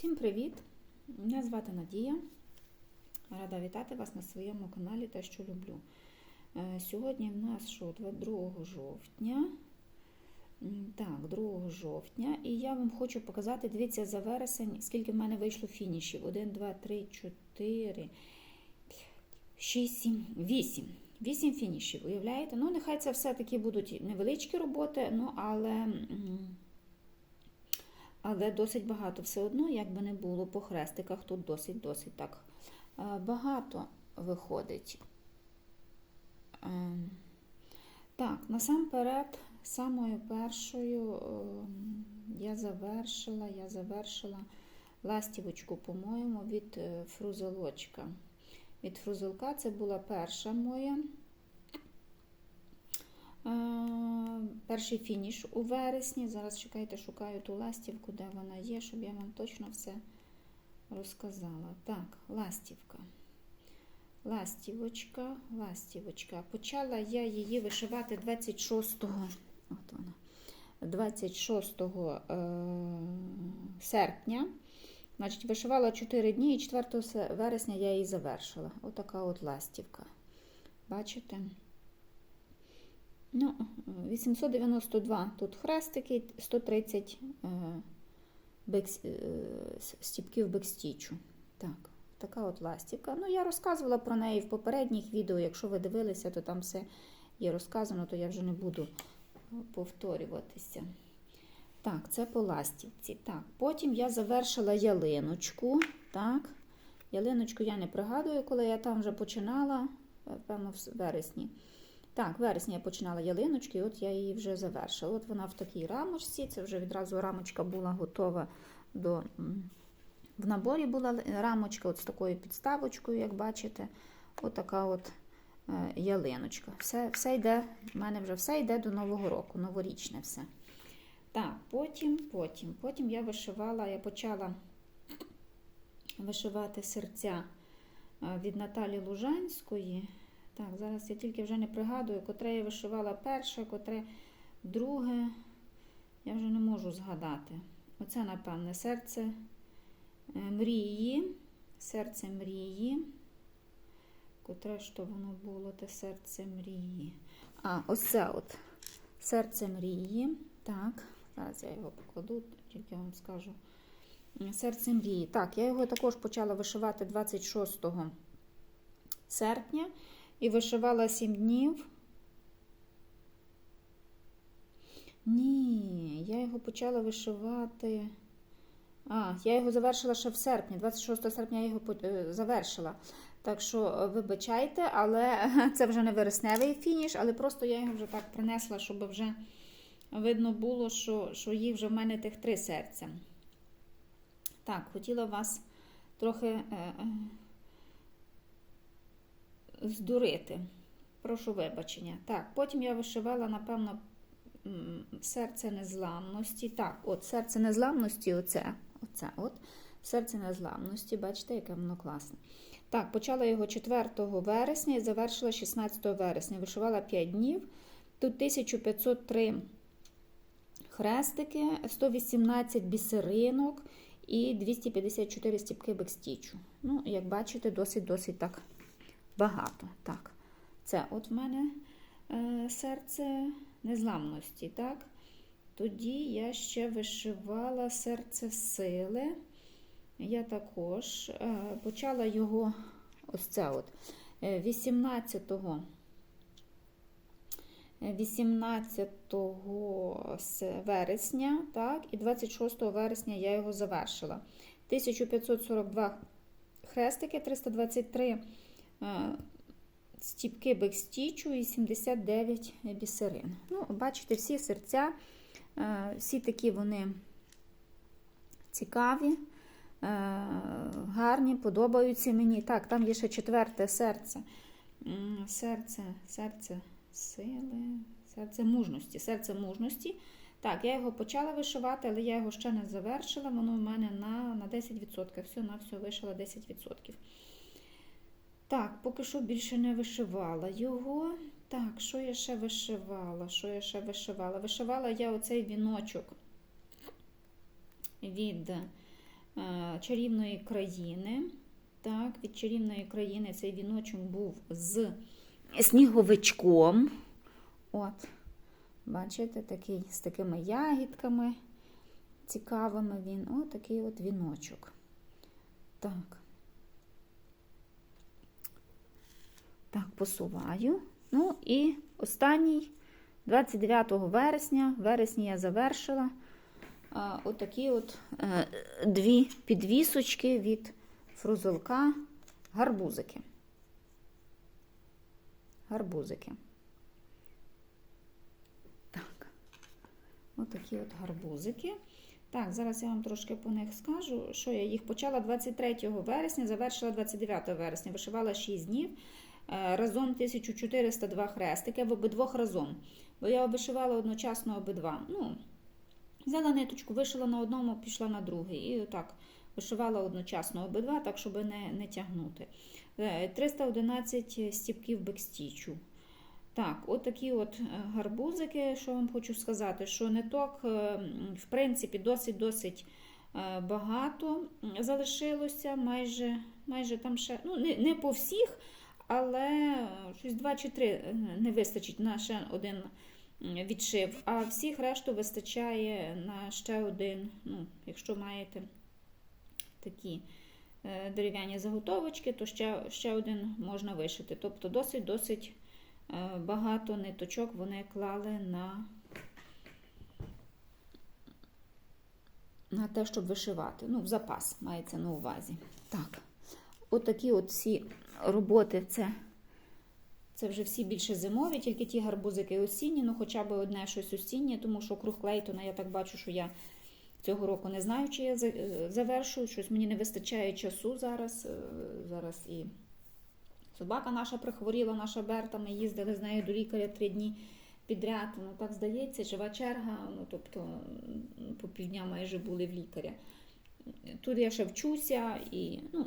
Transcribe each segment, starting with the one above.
Всім привіт! Мене звати Надія. Рада вітати вас на своєму каналі Те, що люблю. Е, Сьогодні в нас що, 2 жовтня. Так, 2 жовтня. І я вам хочу показати, дивіться, за вересень, скільки в мене вийшло фінішів. 1, 2, 3, 4, 6, 7, 8. 8 фінішів, уявляєте? Ну, нехай це все-таки будуть невеличкі роботи, ну, але. Але досить багато все одно, як би не було по хрестиках, тут досить-досить так е, багато виходить. Ем, Так, насамперед, самою першою ем, я завершила, я завершила ластівочку, по-моєму, від е, фрузелочка. Від фрузелка це була перша моя. Е, Перший фініш у вересні. Зараз чекайте, шукаю ту ластівку, де вона є, щоб я вам точно все розказала. Так, ластівка. Ластівочка, ластівочка. Почала я її вишивати 26 от вона, 26 е, серпня. Значить, вишивала 4 дні і 4 вересня я її завершила. Отака от ластівка. Бачите? Ну, 892 тут хрестики, 130 е, бекс, е, стіпків бекстічу. Так, така от ластівка. Ну, я розказувала про неї в попередніх відео. Якщо ви дивилися, то там все є розказано, то я вже не буду повторюватися. Так, це по ластівці. Так, потім я завершила ялиночку. Так, ялиночку я не пригадую, коли я там вже починала, е, певно, в вересні. Так, в вересні я починала ялиночки, і от я її вже завершила. От вона в такій рамочці, це вже відразу рамочка була готова до. В наборі була рамочка от з такою підставочкою, як бачите. От така от е, ялиночка. Все, все йде, в мене вже все йде до Нового року, новорічне все. Так, потім, потім, потім я вишивала, я почала вишивати серця е, від Наталі Лужанської. Так, зараз я тільки вже не пригадую, котре я вишивала перше, котре друге. Я вже не можу згадати. Оце, напевне, серце е, мрії. Серце мрії. Котре ж то воно було, те серце мрії. А, ось це от. Серце мрії. Так, зараз я його покладу, тільки вам скажу. Серце мрії. Так, я його також почала вишивати 26 серпня і вишивала 7 днів. Ні, я його почала вишивати. А, я його завершила ще в серпні, 26 серпня я його е, завершила. Так що, е, вибачайте, але це вже не вересневий фініш, але просто я його вже так принесла, щоб вже видно було, що, що їх вже в мене тих три серця. Так, хотіла вас трохи е, здурити. Прошу вибачення. Так, потім я вишивала, напевно, серце незламності. Так, от серце незламності, оце, оце от. Серце незламності, бачите, яке воно класне. Так, почала його 4 вересня і завершила 16 вересня. Вишивала 5 днів. Тут 1503 хрестики, 118 бісеринок і 254 стіпки бекстічу. Ну, як бачите, досить-досить так багато. Так, це от в мене е, серце незламності. так. Тоді я ще вишивала серце сили. Я також е, почала його ось це от е, 18 18 вересня, так, і 26 вересня я його завершила. 1542 хрестики, 323 е, стіпки бекстічу і 79 бісерин. Ну, бачите, всі серця, всі такі вони цікаві, гарні, подобаються мені. Так, там є ще четверте серце. Серце, серце сили, серце мужності. Серце мужності. Так, я його почала вишивати, але я його ще не завершила. Воно в мене на, на 10%. Все на все вишила 10%. Так, поки що більше не вишивала його. Так, що я ще вишивала? Що я ще вишивала? Вишивала я оцей віночок від е, чарівної країни. Так, від чарівної країни цей віночок був з сніговичком. От, бачите, такий з такими ягідками цікавими він. О, такий от віночок. Так. Так, посуваю. Ну і останній, 29 вересня, вересні я завершила а, отакі от е, дві підвісочки від фрузелка гарбузики. Гарбузики. Так, отакі от гарбузики. Так, зараз я вам трошки по них скажу, що я їх почала 23 вересня, завершила 29 вересня, вишивала 6 днів. Е, Разом 1402 хрестики, в обидвох разом. Бо я вишивала одночасно обидва. Ну, взяла ниточку, вишила на одному, пішла на другий. І отак вишивала одночасно обидва, так, щоб не, не тягнути. Е, 311 стіпків бекстічу. Так, от такі от е, гарбузики, що вам хочу сказати, що ниток, е, в принципі, досить-досить е, багато залишилося, майже, майже там ще, ну, не, не по всіх, але щось два чи три е, не вистачить на ще один відшив, а всіх решту вистачає на ще один, ну, якщо маєте такі е, дерев'яні заготовочки, то ще, ще один можна вишити. Тобто досить-досить е, багато ниточок вони клали на, на те, щоб вишивати. Ну, в запас мається на увазі. Так, отакі от всі роботи це. Це вже всі більше зимові, тільки ті гарбузики осінні, ну хоча б одне щось осіннє, тому що круг Клейтона я так бачу, що я цього року не знаю, чи я е, завершую. Щось мені не вистачає часу зараз. е, Зараз і собака наша прихворіла, наша Берта. Ми їздили з нею до лікаря три дні підряд. Ну так здається, жива черга. Ну тобто по півдня майже були в лікаря. Тут я ще вчуся і ну.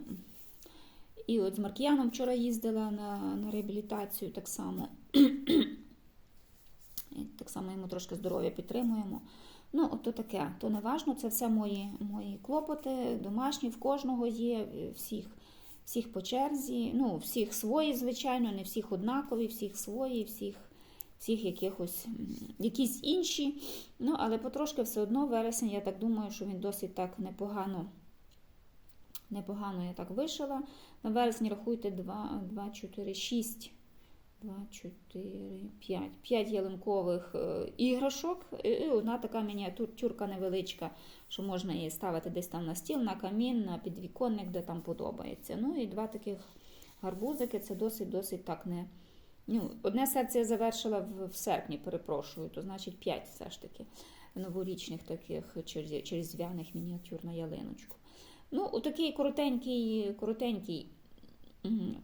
І от з Маркіяном вчора їздила на, на реабілітацію так само. І так само йому трошки здоров'я підтримуємо. Ну, от то таке, то не важно, це все мої, мої клопоти, домашні, в кожного є, всіх, всіх по черзі, ну, всіх свої, звичайно, не всіх однакові, всіх свої, всіх, всіх якихось, якісь інші. Ну, але потрошки все одно вересень, я так думаю, що він досить так непогано, непогано я так вишила. На вересні рахуйте 2, 2 4, 6, 2, 4, 5. 5 ялинкових е, іграшок і одна така мініатюрка невеличка, що можна її ставити десь там на стіл, на камін, на підвіконник, де там подобається. Ну і два таких гарбузики це досить-досить так не. Ну, одне серце я завершила в, в серпні, перепрошую, то значить 5 все ж таки новорічних таких через мініатюр на ялиночку. Ну, отакий коротенький, коротенький,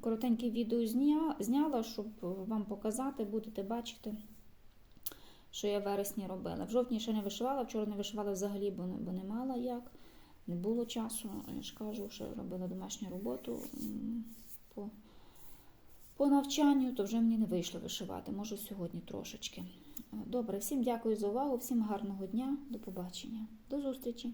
коротенький відео зняла, щоб вам показати, будете бачити, що я в вересні робила. В жовтні ще не вишивала, вчора не вишивала взагалі, бо не, бо не мала як. Не було часу, я ж кажу, що робила домашню роботу по, по навчанню, то вже мені не вийшло вишивати. Може сьогодні трошечки. Добре, всім дякую за увагу, всім гарного дня, до побачення, до зустрічі.